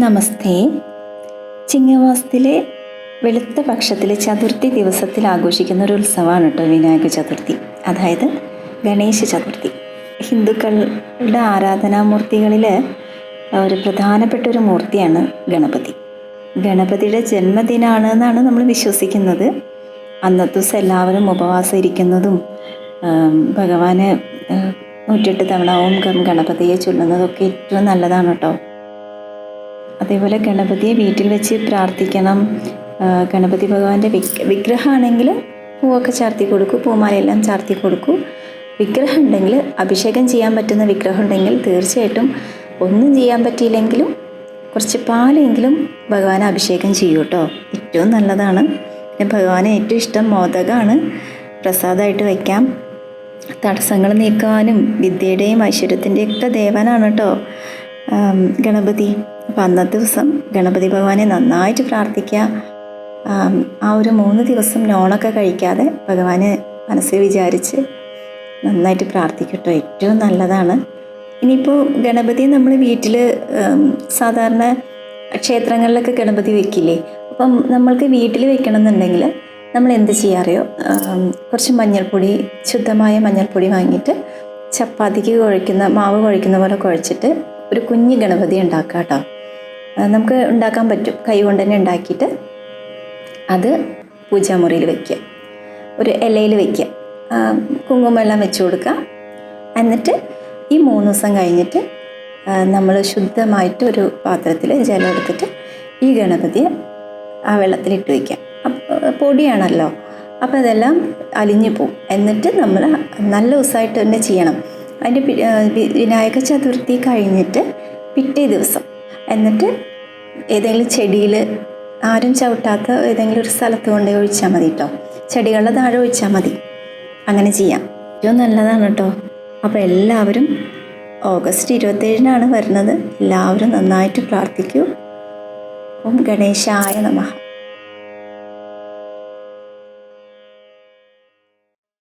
നമസ്തേ. ചിങ്ങമാസത്തിലെ വെളുത്ത പക്ഷത്തിലെ ചതുർത്ഥി ദിവസത്തിൽ ആഘോഷിക്കുന്ന ഒരു ഉത്സവമാണ് കേട്ടോ വിനായക ചതുർത്ഥി. അതായത് ഗണേശ ചതുർത്ഥി. ഹിന്ദുക്കളുടെ ആരാധനാമൂർത്തികളിൽ ഒരു പ്രധാനപ്പെട്ട ഒരു മൂർത്തിയാണ് ഗണപതി. ഗണപതിയുടെ ജന്മദിനമാണ് എന്നാണ് നമ്മൾ വിശ്വസിക്കുന്നത്. അന്നത്തെ ദിവസം എല്ലാവരും ഉപവാസം ഇരിക്കുന്നതും ഭഗവാനെ നൂറ്റെട്ട് തവണ ഓം ഗം ഗണപതിയെ ചൊല്ലുന്നതൊക്കെ ഏറ്റവും നല്ലതാണ് കേട്ടോ. അതേപോലെ ഗണപതിയെ വീട്ടിൽ വെച്ച് പ്രാർത്ഥിക്കണം. ഗണപതി ഭഗവാന്റെ വിഗ് വിഗ്രഹമാണെങ്കിൽ പൂവൊക്കെ ചാർത്തി കൊടുക്കൂ പൂമാലയെല്ലാം ചാർത്തി കൊടുക്കൂ. വിഗ്രഹം ഉണ്ടെങ്കിൽ അഭിഷേകം ചെയ്യാൻ പറ്റുന്ന വിഗ്രഹം ഉണ്ടെങ്കിൽ തീർച്ചയായിട്ടും ഒന്നും ചെയ്യാൻ പറ്റിയില്ലെങ്കിലും കുറച്ച് പാലെങ്കിലും ഭഗവാനെ അഭിഷേകം ചെയ്യൂ കേട്ടോ. ഏറ്റവും നല്ലതാണ്. പിന്നെ ഭഗവാന് ഏറ്റവും ഇഷ്ടം മോദകമാണ് പ്രസാദമായിട്ട് വയ്ക്കാം. തടസ്സങ്ങൾ നീക്കാനും വിദ്യയുടെയും ഐശ്വര്യത്തിന്റെയൊക്കെ ദേവനാണ് കേട്ടോ. ഗണപതി. അപ്പം അന്നത്തെ ദിവസം ഗണപതി ഭഗവാനെ നന്നായിട്ട് പ്രാർത്ഥിക്കുക. ആ ഒരു മൂന്ന് ദിവസം നോണൊക്കെ കഴിക്കാതെ ഭഗവാന് മനസ്സിൽ വിചാരിച്ച് നന്നായിട്ട് പ്രാർത്ഥിക്കട്ടോ. ഏറ്റവും നല്ലതാണ്. ഇനിയിപ്പോൾ ഗണപതി നമ്മൾ വീട്ടിൽ സാധാരണ ക്ഷേത്രങ്ങളിലൊക്കെ ഗണപതി വെക്കില്ലേ? അപ്പം നമ്മൾക്ക് വീട്ടിൽ വെക്കണം എന്നുണ്ടെങ്കിൽ നമ്മൾ എന്ത് ചെയ്യാറിയോ കുറച്ച് മഞ്ഞൾപ്പൊടി ശുദ്ധമായ മഞ്ഞൾപ്പൊടി വാങ്ങിയിട്ട് ചപ്പാത്തിക്ക് കുഴയ്ക്കുന്ന മാവ് കുഴയ്ക്കുന്ന പോലെ കുഴച്ചിട്ട് ഒരു കുഞ്ഞു ഗണപതി ഉണ്ടാക്കുക കേട്ടോ. നമുക്ക് ഉണ്ടാക്കാൻ പറ്റും. കൈ കൊണ്ട് തന്നെ ഉണ്ടാക്കിയിട്ട് അത് പൂജാമുറിയിൽ വയ്ക്കുക ഒരു ഇലയിൽ വയ്ക്കുക കുങ്കുമെല്ലാം വെച്ച് കൊടുക്കുക. എന്നിട്ട് ഈ മൂന്ന് ദിവസം കഴിഞ്ഞിട്ട് നമ്മൾ ശുദ്ധമായിട്ട് ഒരു പാത്രത്തിൽ ജലം എടുത്തിട്ട് ഈ ഗണപതിയെ ആ വെള്ളത്തിലിട്ട് വയ്ക്കുക പൊടിയാണല്ലോ. അപ്പോൾ അതെല്ലാം അലിഞ്ഞു പോവും. എന്നിട്ട് നമ്മൾ നല്ല ദിവസമായിട്ട് തന്നെ ചെയ്യണം. അതിന്റെ വിനായക ചതുർത്ഥി കഴിഞ്ഞിട്ട് പിറ്റേ ദിവസം. എന്നിട്ട് ഏതെങ്കിലും ചെടിയിൽ ആരും ചവിട്ടാത്ത ഏതെങ്കിലും ഒരു സ്ഥലത്ത് കൊണ്ട് ഒഴിച്ചാൽ മതി കേട്ടോ ചെടികളുടെ താഴെ ഒഴിച്ചാൽ മതി. അങ്ങനെ ചെയ്യാം. ഏറ്റവും നല്ലതാണ് കേട്ടോ അപ്പോൾ എല്ലാവരും ഓഗസ്റ്റ് ഇരുപത്തേഴിനാണ് വരുന്നത്. എല്ലാവരും നന്നായിട്ട് പ്രാർത്ഥിക്കൂ. ഓം ഗണേശായ നമഃ.